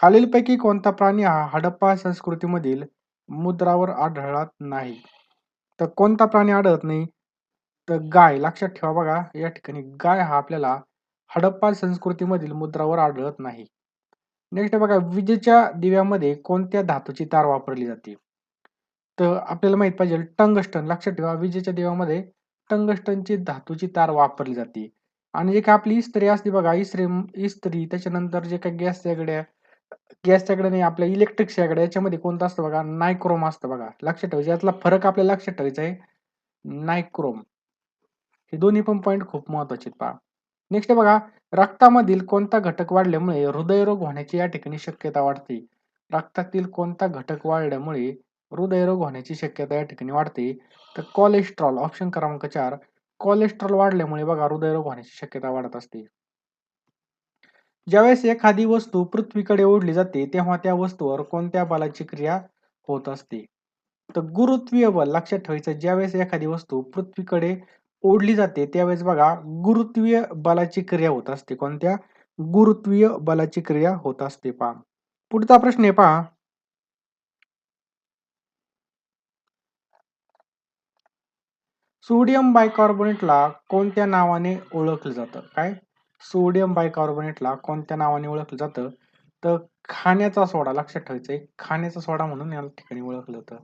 खालीलपैकी कोणता प्राणी हा हडप्पा संस्कृतीमधील मुद्रावर आढळत नाही? तर कोणता प्राणी आढळत नाही? तर गाय. लक्षात ठेवा बघा या ठिकाणी गाय हा आपल्याला हडप्पा संस्कृतीमधील मुद्रावर आढळत नाही. नेक्स्ट बघा विजेच्या दिव्यामध्ये कोणत्या धातूची तार वापरली जाते? तर आपल्याला माहीत पाहिजे टंगस्टन. लक्षात ठेवा विजेच्या दिव्यामध्ये टंगस्टनची धातूची तार वापरली जाते. आणि जे काही आपली इस्त्री असते बघा इस्त्री इस्त्री. त्याच्यानंतर जे काही गॅस सगळ्या गॅस शेगड्या नाही आपल्या इलेक्ट्रिक शेगड्या याच्यामध्ये कोणतं असतं बघा नायक्रोम असतं बघा. लक्षात ठेवायचं यातला फरक आपल्याला लक्षात ठेवायचा आहे नायक्रोम हे दोन्ही पण पॉईंट खूप महत्त्वाचे पहा. नेक्स्ट बघा रक्तामधील कोणता घटक वाढल्यामुळे हृदयरोग होण्याची या ठिकाणी शक्यता वाढते. रक्तातील कोणता घटक वाढल्यामुळे हृदयरोग होण्याची शक्यता या ठिकाणी वाढते. तर कोलेस्ट्रॉल ऑप्शन क्रमांक चार. कोलेस्ट्रॉल वाढल्यामुळे बघा हृदयरोग होण्याची शक्यता वाढत असते. ज्यावेळेस एखादी वस्तू पृथ्वीकडे ओढली जाते तेव्हा त्या वस्तूवर कोणत्या बलाची क्रिया होत असते? तर गुरुत्वीय बल लक्षात ठेवायचं ज्यावेळेस एखादी वस्तू पृथ्वीकडे ओढली जाते त्यावेळेस बघा गुरुत्वीय बलाची क्रिया होत असते. कोणत्या? गुरुत्वीय बलाची क्रिया होत असते. पहा. पुढचा प्रश्न आहे पहा. सोडियम बायकार्बोनेटला कोणत्या नावाने ओळखलं जातं? काय? सोडियम बायकार्बोनेटला कोणत्या नावाने ओळखलं जातं? तर खाण्याचा सोडा लक्षात ठेवायचंय खाण्याचा सोडा म्हणून या ठिकाणी ओळखलं जातं.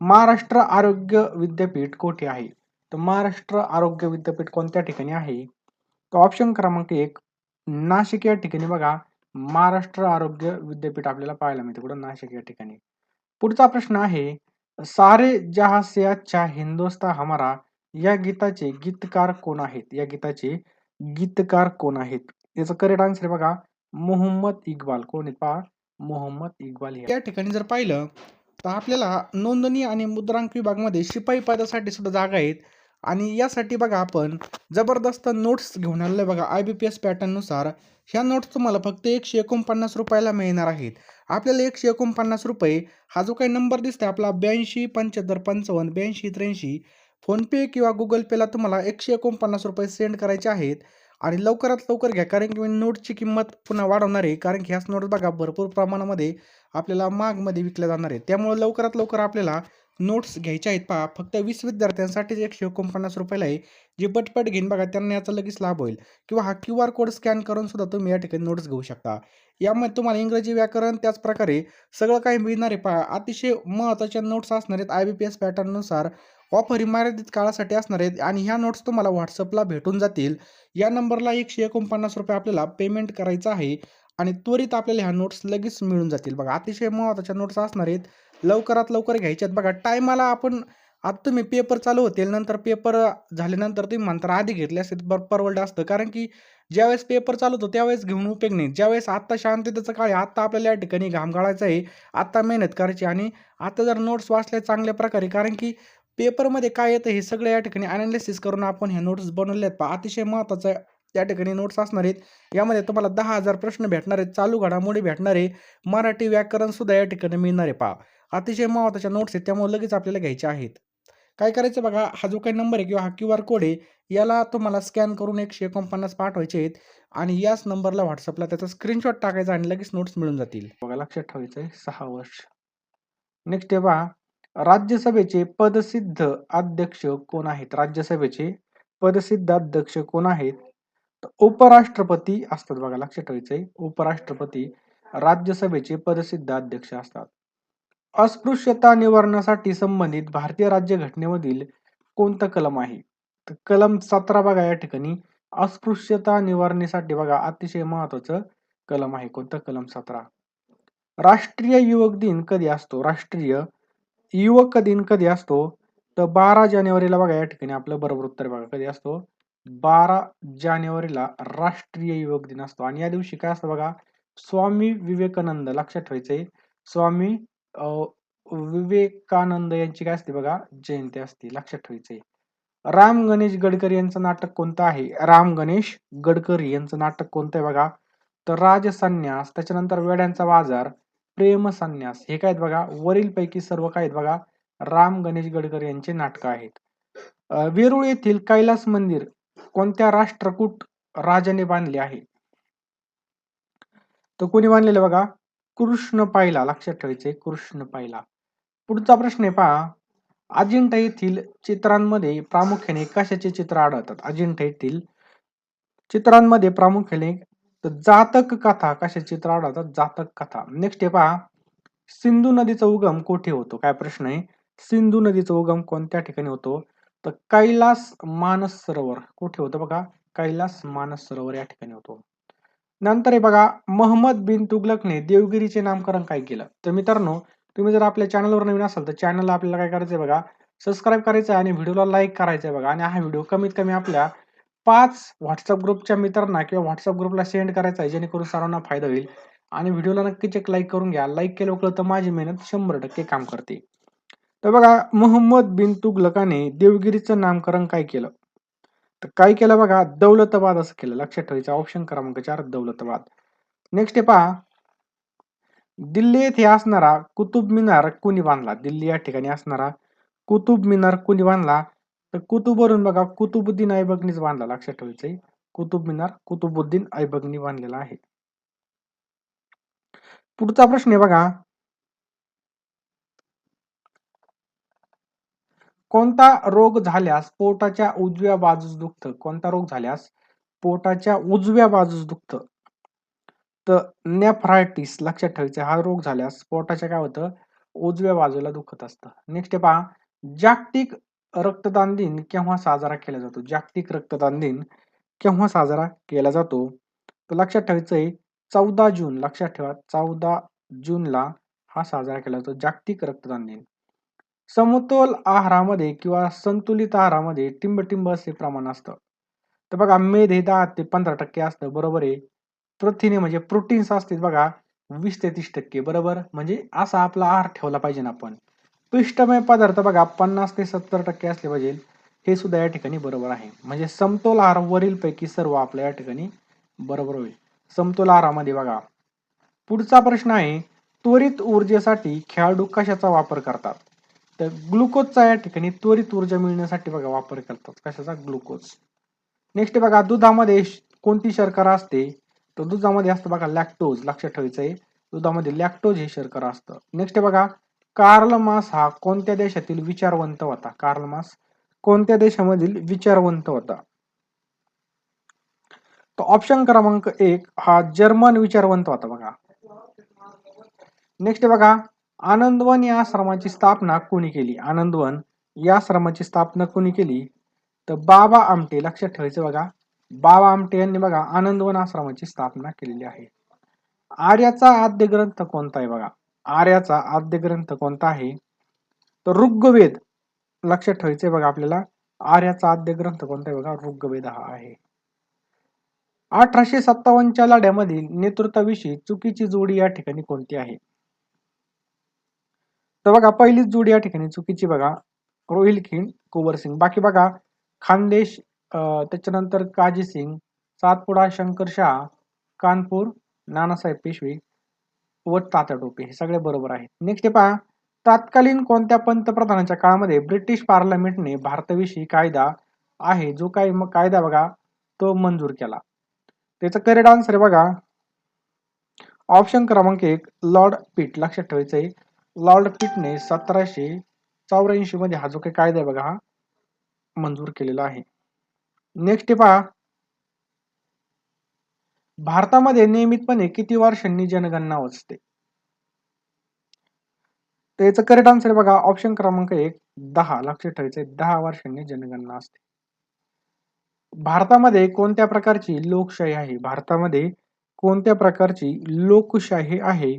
महाराष्ट्र आरोग्य विद्यापीठ कोठे आहे? तर महाराष्ट्र आरोग्य विद्यापीठ कोणत्या ठिकाणी आहे? तर ऑप्शन क्रमांक एक नाशिक या ठिकाणी बघा. महाराष्ट्र आरोग्य विद्यापीठ आपल्याला पाहायला मिळते कुठं? नाशिक या ठिकाणी. पुढचा प्रश्न आहे सारे जहा से अच्छा हिंदुस्ता हमारा या गीताचे गीतकार कोण आहेत? या गीताचे गीतकार कोण आहेत? याचं करेक्ट आन्सर बघा मोहम्मद इक्बाल. कोण आहेत पहा? मोहम्मद इक्बाल या ठिकाणी जर पाहिलं तर आपल्याला नोंदणी आणि मुद्रांक विभागमध्ये शिपाई पदासाठी सुद्धा जागा आहेत. आणि यासाठी बघा आपण जबरदस्त नोट्स घेऊन आलेले बघा आय बी पी एस पॅटर्ननुसार ह्या नोट्स तुम्हाला फक्त एकशे एकोणपन्नास रुपयाला मिळणार आहेत. आपल्याला एकशे एकोणपन्नास रुपये हा जो काही नंबर दिसतोय आपला ब्याऐंशी पंच्याहत्तर पंचावन्न ब्याऐंशी त्र्याऐंशी फोनपे किंवा गुगल पेला तुम्हाला एकशे एकोणपन्नास रुपये सेंड करायचे आहेत. आणि लवकरात लवकर घ्या कारण की मी नोटची किंमत पुन्हा वाढवणार आहे कारण की ह्याच नोट बघा भरपूर प्रमाणामध्ये आपल्याला मागमध्ये विकल्या जाणार आहे त्यामुळे लवकरात लवकर आपल्याला नोट्स घ्यायचे आहेत. पहा फक्त वीस विद्यार्थ्यांसाठीच एकशे एकोणपन्नास रुपयाला आहे. जे पटपट घेईन बघा त्यांना याचा लगेच लाभ होईल. किंवा हा क्यू आर कोड स्कॅन करून सुद्धा तुम्ही या ठिकाणी नोट्स घेऊ शकता. यामध्ये तुम्हाला इंग्रजी व्याकरण त्याच प्रकारे सगळं काही मिळणार आहे. पहा अतिशय महत्त्वाच्या नोट्स असणार आहेत. आय बी पी एस पॅटर्ननुसार ऑफर ही मर्यादित काळासाठी असणार आहेत आणि ह्या नोट्स तुम्हाला व्हॉट्सअपला भेटून जातील. या नंबरला एकशे एकोणपन्नास रुपये आपल्याला पेमेंट करायचं आहे आणि त्वरित आपल्याला ह्या नोट्स लगेच मिळून जातील. बघा अतिशय महत्त्वाच्या नोट्स असणार आहेत. लवकरात लवकर घ्यायच्यात. बघा टायमाला आपण आता तुम्ही पेपर चालू होतील नंतर पेपर झाल्यानंतर तुम्ही म्हणता आधी घेतले असते बर परवडलं असतं. कारण की ज्यावेळेस पेपर चालू होतो त्यावेळेस घेऊन उपयोग नाही. ज्यावेळेस आत्ता शांततेचं काळ आहे? आत्ता आपल्याला या ठिकाणी घाम गाळायचं आहे आत्ता मेहनत करायची आणि आत्ता जर नोट्स वाचल्या चांगल्या प्रकारे कारण की पेपरमध्ये काय येतं हे सगळं या ठिकाणी अनालिसिस करून आपण ह्या नोट्स बनवले आहेत. पहा अतिशय महत्त्वाचं त्या ठिकाणी नोट्स असणार आहेत. यामध्ये तुम्हाला दहा हजार प्रश्न भेटणार आहेत चालू घडामोडी भेटणार आहे मराठी व्याकरणसुद्धा या ठिकाणी मिळणार आहे. पहा अतिशय महत्त्वाच्या नोट्स आहेत त्यामुळे लगेच आपल्याला घ्यायच्या आहेत. काय करायचं बघा हा जो काही नंबर आहे किंवा हा क्यू आर कोड आहे याला तुम्हाला स्कॅन करून एकशे एकोणपन्नास पाठवायचे आहेत आणि याच नंबरला व्हॉट्सअपला त्याचा स्क्रीनशॉट टाकायचा आणि लगेच नोट्स मिळून जातील. बघा लक्षात ठेवायचं आहे सहा वर्ष. नेक्स्ट आहे पहा राज्यसभेचे पदसिद्ध अध्यक्ष कोण आहेत? राज्यसभेचे पदसिद्ध अध्यक्ष कोण आहेत? उपराष्ट्रपती असतात बघा लक्षात ठेवायचं आहे उपराष्ट्रपती राज्यसभेचे पदसिद्ध अध्यक्ष असतात. अस्पृश्यता निवारणासाठी संबंधित भारतीय राज्य घटनेमधील कोणतं कलम आहे? तर कलम सतरा बघा या ठिकाणी. अस्पृश्यता निवारणीसाठी बघा अतिशय महत्वाचं कलम आहे. कोणतं? कलम सतरा. राष्ट्रीय युवक दिन कधी असतो? राष्ट्रीय युवक दिन कधी असतो? तर बारा जानेवारीला बघा या ठिकाणी आपलं बरोबर उत्तर बघा. कधी असतो? बारा जानेवारीला राष्ट्रीय युवक दिन असतो. आणि या दिवशी काय असतं बघा? स्वामी विवेकानंद लक्षात ठेवायचंय. स्वामी विवेकानंद यांची काय असते बघा जयंती असते लक्षात ठेवायचंय. राम गणेश गडकरी यांचं नाटक कोणतं आहे? राम गणेश गडकरी यांचं नाटक कोणतं आहे बघा? तर राजसन्यास त्याच्यानंतर वेड्यांचा बाजार प्रेम संन्यास हे काय आहेत बघा? वरील पैकी सर्व काय आहेत बघा? राम गणेश गडकरी यांचे नाटक आहेत. वेरूळ येथील कैलास मंदिर कोणत्या राष्ट्रकूट राजाने बांधले आहे? तर कोणी बांधलेलं बघा? कृष्ण पाहिला लक्षात ठेवायचे कृष्ण पाहिला. पुढचा प्रश्न आहे पहा. अजिंठा येथील चित्रांमध्ये प्रामुख्याने कशाचे चित्र आढळतात? अजिंठा येथील चित्रांमध्ये प्रामुख्याने जातक कथा कशा चित्र आढळतात? जातक कथा. नेक्स्ट आहे पहा. सिंधू नदीचा उगम कोठे होतो? काय प्रश्न आहे? सिंधू नदीचा उगम कोणत्या ठिकाणी होतो? तर कैलास मानस सरोवर कुठे होतं बघा? कैलास मानस सरोवर या ठिकाणी होतो. नंतर हे बघा महम्मद बिन तुगलकने देवगिरीचे नामकरण काय केलं? तर मित्रांनो तुम्ही जर आपल्या चॅनलवर नवीन असाल तर चॅनलला आपल्याला काय करायचंय बघा सबस्क्राईब करायचं आहे आणि व्हिडिओला लाईक करायचं आहे बघा. आणि हा व्हिडिओ कमीत कमी आपल्या पाच व्हॉट्सअप ग्रुपच्या मित्रांना किंवा व्हॉट्सअप ग्रुपला सेंड करायचा आहे जेणेकरून सर्वांना फायदा होईल. आणि व्हिडिओला नक्कीच एक लाईक करून घ्या. लाईक केलं कळतं माझी मेहनत शंभर टक्के काम करते. तर बघा मोहम्मद बिन तुगलकाने देवगिरीचं नामकरण काय केलं? तर काय केलं बघा दौलतवाद असं केलं. लक्षात ठेवायचं ऑप्शन क्रमांक चार दौलतवाद नेक्स्ट आहे पहा. दिल्ली येथे असणारा कुतुब मिनार कुणी बांधला? दिल्ली या ठिकाणी असणारा कुतुब मिनार कुणी बांधला? तर कुतुबवरून बघा कुतुबुद्दीन ऐबगनीच बांधला. लक्षात ठेवायचंय कुतुब मिनार कुतुबुद्दीन ऐबगनी बांधलेला आहे. पुढचा प्रश्न आहे बघा. कोणता रोग झाल्यास पोटाच्या उजव्या बाजूस दुखत? कोणता रोग झाल्यास पोटाच्या उजव्या बाजूस दुखत? तर नेफ्रायटिस लक्षात ठेवायचं हा रोग झाल्यास पोटाच्या काय होतं? उजव्या बाजूला दुखत असतं. नेक्स्ट पहा जागतिक रक्तदान दिन केव्हा साजरा केला जातो? जागतिक रक्तदान दिन केव्हा साजरा केला जातो? तर लक्षात ठेवायचंय चौदा जून लक्षात ठेवा चौदा जूनला हा साजरा केला जातो जागतिक रक्तदान दिन. समतोल आहारामध्ये किंवा संतुलित आहारामध्ये टिंब असे प्रमाण असतं. तर बघा मेद हे दहा ते पंधरा टक्के असतं बरोबर आहे. प्रथिने म्हणजे प्रोटीन्स असतील बघा वीस ते तीस टक्के बरोबर? म्हणजे असा आपला आहार ठेवला पाहिजे ना आपण. पिष्टमय पदार्थ बघा पन्नास ते सत्तर टक्के असले पाहिजे हे सुद्धा या ठिकाणी बरोबर आहे. म्हणजे समतोल आहार वरील पैकी सर्व आपल्या या ठिकाणी बरोबर होईल. समतोल आहारामध्ये बघा पुढचा प्रश्न आहे त्वरित ऊर्जेसाठी खेळाडू कशाचा वापर करतात? तर ग्लुकोजचा या ठिकाणी त्वरित ऊर्जा मिळण्यासाठी बघा वापर करतात. कशाचा? ग्लुकोज नेक्स्ट बघा दुधामध्ये कोणती शर्करा असते? तर दुधामध्ये असतं बघा लॅक्टोज लक्षात ठेवायचं आहे. दुधामध्ये लॅक्टोज हे शर्करा असतं. नेक्स्ट बघा कार्ल मास हा कोणत्या देशातील विचारवंत होता? कार्ल मास कोणत्या देशामधील विचारवंत होता? तर ऑप्शन क्रमांक एक हा जर्मन विचारवंत होता बघा. नेक्स्ट बघा आनंदवन या आश्रमाची स्थापना कोणी केली? आनंदवन या आश्रमाची स्थापना कोणी केली? तर बाबा आमटे लक्षात ठेवायचं बघा. बाबा आमटे यांनी बघा आनंदवन आश्रमाची स्थापना केलेली आहे. आर्याचा आद्य ग्रंथ कोणता आहे बघा? आर्याचा आद्य ग्रंथ कोणता आहे? तर ऋग्वेद. लक्षात ठेवायचंय बघा आपल्याला. आर्याचा आद्य ग्रंथ कोणता आहे बघा? ऋग्वेद हा आहे. अठराशे सत्तावन्नच्या लढ्यामधील नेतृत्वाविषयी चुकीची जोडी या ठिकाणी कोणती आहे? तर बघा पहिलीच जोडी या ठिकाणी चुकीची बघा. रोहिल खिंड कुवर सिंग. बाकी बघा खानदेश त्याच्यानंतर काजी सिंग सातपुडा शंकर शाह कानपूर नानासाहेब पेशवे व तात्या टोपे. हे सगळे बरोबर आहेत. नेक्स्ट पहा. तत्कालीन कोणत्या पंतप्रधानाच्या काळामध्ये ब्रिटिश पार्लमेंटने भारताविषयी कायदा आहे जो काही कायदा बघा तो मंजूर केला. त्याचा करेक्ट आन्सर बघा. ऑप्शन क्रमांक एक लॉर्ड पीट. लक्षात ठेवायचं आहे. लॉर्ड पिटने सतराशे चौऱ्याऐंशी मध्ये हा जो काही कायदा आहे बघा हा मंजूर केलेला आहे. नेक्स्ट पहा. भारतामध्ये नियमितपणे किती वर्षांनी जनगणना असते? तर याचं करेक्ट आन्सर बघा ऑप्शन क्रमांक एक दहा. लक्षात ठेवायचं दहा वर्षांनी जनगणना असते. भारतामध्ये कोणत्या प्रकारची लोकशाही आहे? भारतामध्ये कोणत्या प्रकारची लोकशाही आहे?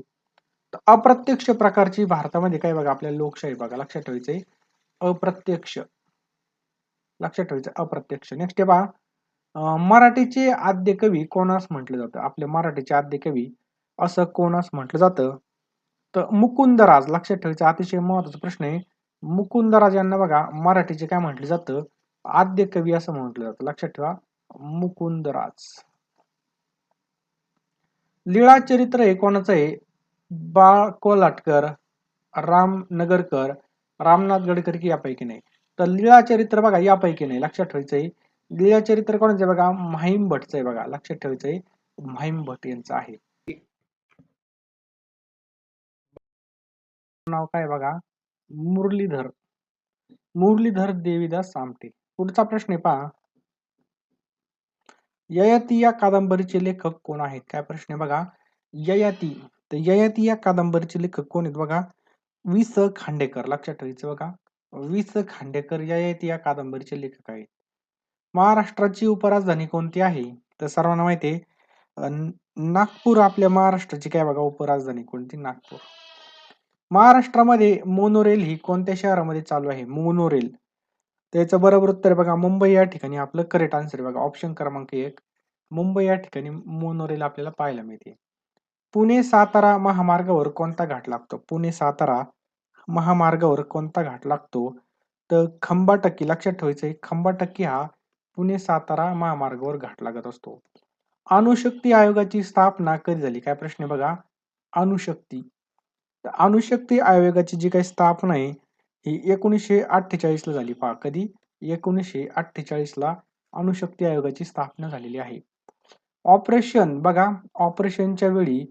अप्रत्यक्ष प्रकारची भारतामध्ये काय बघा आपल्या लोकशाही बघा लक्षात ठेवायचंय अप्रत्यक्ष. लक्षात ठेवायचं अप्रत्यक्ष. नेक्स्ट पहा. मराठीचे आद्य कवी कोणास म्हटलं जातं? आपल्या मराठीचे आद्य कवी असं कोणास म्हटलं जातं? तर मुकुंदराज लक्षात ठेवायचा अतिशय महत्त्वाचा प्रश्न आहे. मुकुंदराज यांना बघा मराठीचे काय म्हटलं जातं? आद्य कवी असं म्हटलं जातं. लक्षात ठेवा. मुकुंदराज. लीळा चरित्र हे कोणाचं आहे? बाळ कोलाटकर राम नगरकर रामनाथ गडकरी यापैकी नाही. तर लीळा चरित्र बघा यापैकी नाही लक्षात ठेवायचंय. लीळा चरित्र कोणाचं बघा? माहीम भटचं आहे बघा लक्षात ठेवायचंय. माहीम भट यांचं आहे. नाव काय बघा? मुरलीधर. मुरलीधर देवीदास आमटे पुढचा प्रश्न आहे पहा. ययाती या कादंबरीचे लेखक कोण आहेत? काय प्रश्न आहे बघा? ययाती. तर ययाती या कादंबरीचे लेखक कोण आहेत बघा? वि स खांडेकर. लक्षात ठेवायचं बघा. वि स खांडेकर ययाती या कादंबरीचे लेखक आहेत. महाराष्ट्राची उपराजधानी कोणती आहे? तर सर्वांना माहिती आहे नागपूर आपल्या महाराष्ट्राची काय बघा उपराजधानी कोणती? नागपूर. महाराष्ट्रामध्ये मोनोरेल ही कोणत्या शहरामध्ये चालू आहे? मोनोरेल. त्याचं बरोबर उत्तर बघा मुंबई या ठिकाणी आपलं करेक्ट आन्सर बघा. ऑप्शन क्रमांक एक. मुंबई या ठिकाणी मोनोरेल आपल्याला पाहायला मिळते. पुणे सातारा महामार्गावर कोणता घाट लागतो? पुणे सातारा महामार्गावर कोणता घाट लागतो? तर खंबाटक्की लक्षात ठेवायचं आहे खंबाटक्की हा पुणे सातारा महामार्गावर घाट लागत असतो. अणुशक्ती आयोगाची स्थापना कधी झाली? काय प्रश्न बघा? अणुशक्ती अणुशक्ती आयोगाची जी काही स्थापना आहे ही एकोणीसशे अठ्ठेचाळीसला झाली पहा. कधी? एकोणीसशे अठ्ठेचाळीसला अणुशक्ती आयोगाची स्थापना झालेली आहे. ऑपरेशन बघा ऑपरेशनच्या वेळी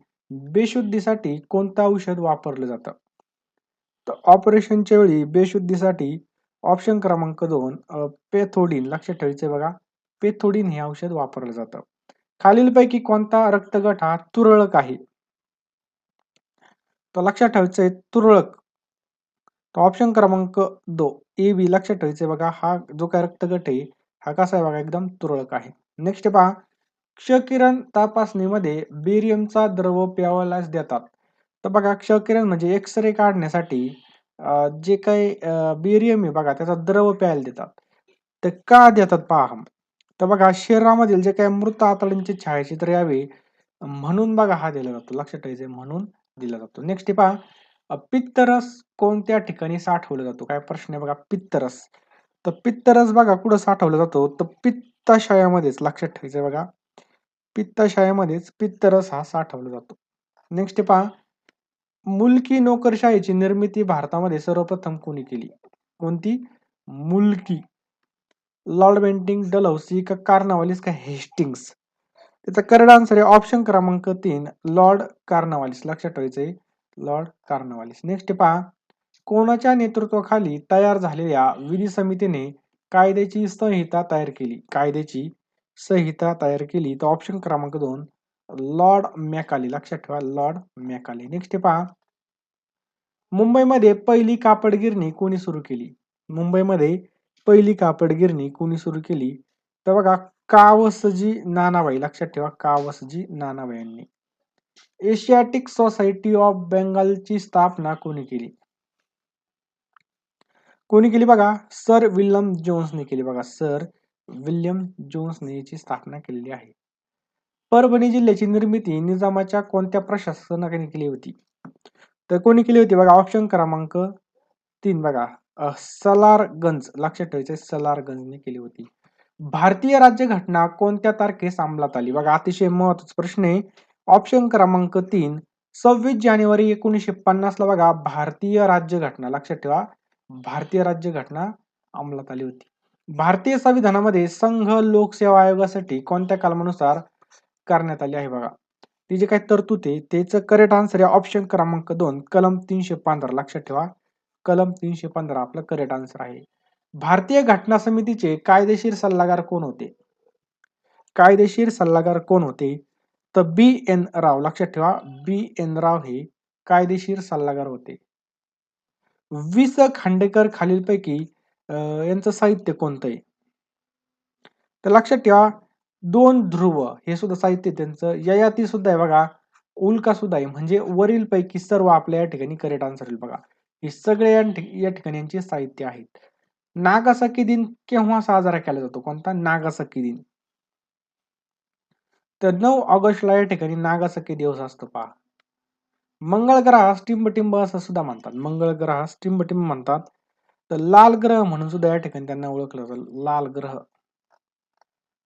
बेशुद्धीसाठी कोणतं औषध वापरलं जातं? तर ऑपरेशनच्या वेळी बेशुद्धीसाठी ऑप्शन क्रमांक दोन पेथोडीन लक्षात ठेवायचं बघा पेथोडीन हे औषध वापरलं जातं. खालीलपैकी कोणता रक्तगट हा तुरळक आहे? तो लक्षात ठेवायचं आहे तुरळक. तो ऑप्शन क्रमांक दो ए बी लक्षात ठेवायचंय बघा हा जो काय रक्तगट आहे हा कसा आहे बघा एकदम तुरळक आहे. नेक्स्ट पहा क्षकिरण तपासणीमध्ये बेरियमचा द्रव प्यावल्यास देतात. तर बघा क्षकिरण म्हणजे एक्स रे काढण्यासाठी जे काही बेरियम आहे बघा त्याचा द्रव प्यायला देतात. तर का देतात पहा तर बघा शरीरामधील जे काही मृत आतड्यांचे छायाचित्र यावे म्हणून बघा हा दिला जातो. लक्षात ठेवायचे म्हणून दिला जातो. नेक्स्ट पहा पित्तरस कोणत्या ठिकाणी साठवला जातो? काय प्रश्न आहे बघा पित्तरस. तर पित्तरस बघा कुठं साठवला जातो? तर पित्ताशयामध्येच लक्षात ठेवायचं बघा. पित्ताशयामध्येच पित्तरस हा साठवला जातो. नेक्स्ट पहा. मुलकी नोकरशाहीची निर्मिती भारतामध्ये सर्वप्रथम कोणी केली? कोणती? मुलकी. लॉर्ड बेंटिंग डलहौसी का कार्नावालिस का हेस्टिंग्स? त्याचा करड आन्सर आहे ऑप्शन क्रमांक तीन लॉर्ड कार्नावालिस. लक्षात ठेवायचंय लॉर्ड कार्नावालिस. नेक्स्ट पहा. कोणाच्या नेतृत्वाखाली तयार झालेल्या विधी समितीने कायद्याची संहिता तयार केली? कायद्याची संहिता तयार केली. तर ऑप्शन क्रमांक दोन लॉर्ड मॅकाली. लक्षात ठेवा लॉर्ड मॅकाली. नेक्स्ट पहा. मुंबईमध्ये पहिली कापड गिरणी कोणी सुरू केली? मुंबईमध्ये पहिली कापड गिरणी कोणी सुरू केली? तर बघा कावसजी नानाबाई. लक्षात ठेवा कावसजी नानाबाई यांनी. एशियाटिक सोसायटी ऑफ बेंगालची स्थापना कोणी केली? कोणी केली बघा? सर विल्यम जोन्सने केली बघा. सर विल्यम जोन्सने याची स्थापना केलेली आहे. परभणी जिल्ह्याची निर्मिती निजामाच्या कोणत्या प्रशासनाने केली होती? तर कोणी केली होती बघा ऑप्शन क्रमांक तीन बघा. सलारगंज लक्षात ठेवायचे सलारगंजने केली होती. भारतीय राज्यघटना कोणत्या तारखेस अंमलात आली? बघा अतिशय महत्त्वाचा प्रश्न आहे. ऑप्शन क्रमांक तीन सव्वीस जानेवारी एकोणीसशे पन्नास ला बघा भारतीय राज्यघटना लक्षात ठेवा भारतीय राज्यघटना अंमलात आली होती. भारतीय संविधानामध्ये संघ लोकसेवा आयोगासाठी कोणत्या कलमानुसार करण्यात आली आहे बघा. ती जे काही तरतूद आहे त्याचं करेक्ट आन्सर आहे ऑप्शन क्रमांक दोन कलम तीनशे पंधरा. लक्षात ठेवा. कलम तीनशे पंधरा आपलं करेक्ट आन्सर आहे. भारतीय घटना समितीचे कायदेशीर सल्लागार कोण होते? कायदेशीर सल्लागार कोण होते? तर बी एन राव. लक्षात ठेवा बी एन राव हे कायदेशीर सल्लागार होते. वि स खांडेकर खालीलपैकी यांचं साहित्य कोणतं आहे? तर लक्षात ठेवा दोन ध्रुव हे सुद्धा साहित्य त्यांचं. ययाती सुद्धा आहे बघा उल्का सुद्धा आहे. म्हणजे वरील पैकी सर्व आपल्या या ठिकाणी करेक्ट आन्सर बघा. हे सगळे या ठिकाणी यांचे साहित्य आहेत. नागासाकी दिन केव्हा साजरा केला जातो? कोणता? नागासाकी दिन. तर नऊ ऑगस्टला या ठिकाणी नागासाकी दिवस असतो पहा. मंगळ ग्रहास टिंबटिंब असं सुद्धा म्हणतात. मंगळ ग्रहास टिंबटिंब म्हणतात. तर लाल ग्रह म्हणून सुद्धा या ठिकाणी त्यांना ओळखलं जातं. लाल ग्रह.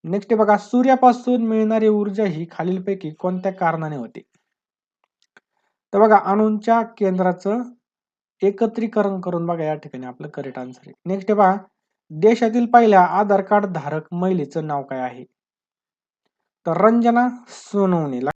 नेक्स्ट बघा सूर्यापासून मिळणारी ऊर्जा ही खालीलपैकी कोणत्या कारणाने होते? तर बघा अणूंच्या केंद्राचं एकत्रीकरण करून बघा या ठिकाणी आपलं करेक्ट आन्सर आहे. नेक्स्ट बघा देशातील पहिल्या आधार कार्ड धारक महिलेचं नाव काय आहे? तर रंजना सोनवणे.